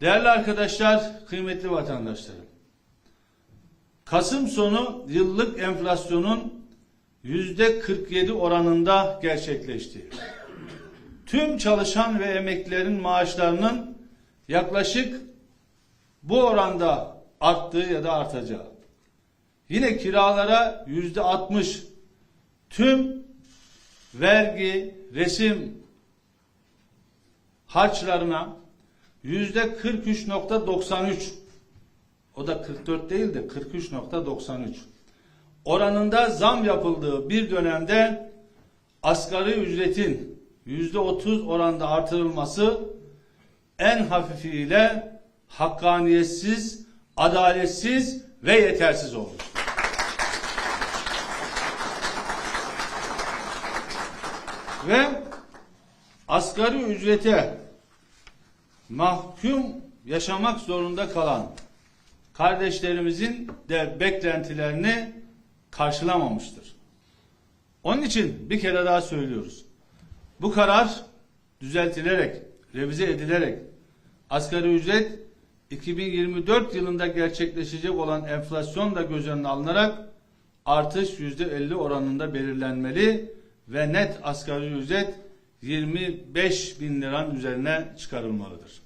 Değerli arkadaşlar, kıymetli vatandaşlarım. Kasım sonu yıllık enflasyonun yüzde 47 oranında gerçekleşti. Tüm çalışan ve emeklilerin maaşlarının yaklaşık bu oranda arttığı ya da artacağı. Yine kiralara yüzde 60 tüm vergi, resim harçlarına yüzde 43.93 o da 44 değil de 43.93 oranında zam yapıldığı bir dönemde asgari ücretin yüzde 30 oranda artırılması en hafifiyle hakkaniyetsiz, adaletsiz ve yetersiz oldu. Ve asgari ücrete mahkum yaşamak zorunda kalan kardeşlerimizin de beklentilerini karşılamamıştır. Onun için bir kere daha söylüyoruz. Bu karar düzeltilerek, revize edilerek asgari ücret 2024 yılında gerçekleşecek olan enflasyon da göz önüne alınarak artış yüzde 50 oranında belirlenmeli ve net asgari ücret 25 bin liranın üzerine çıkarılmalıdır.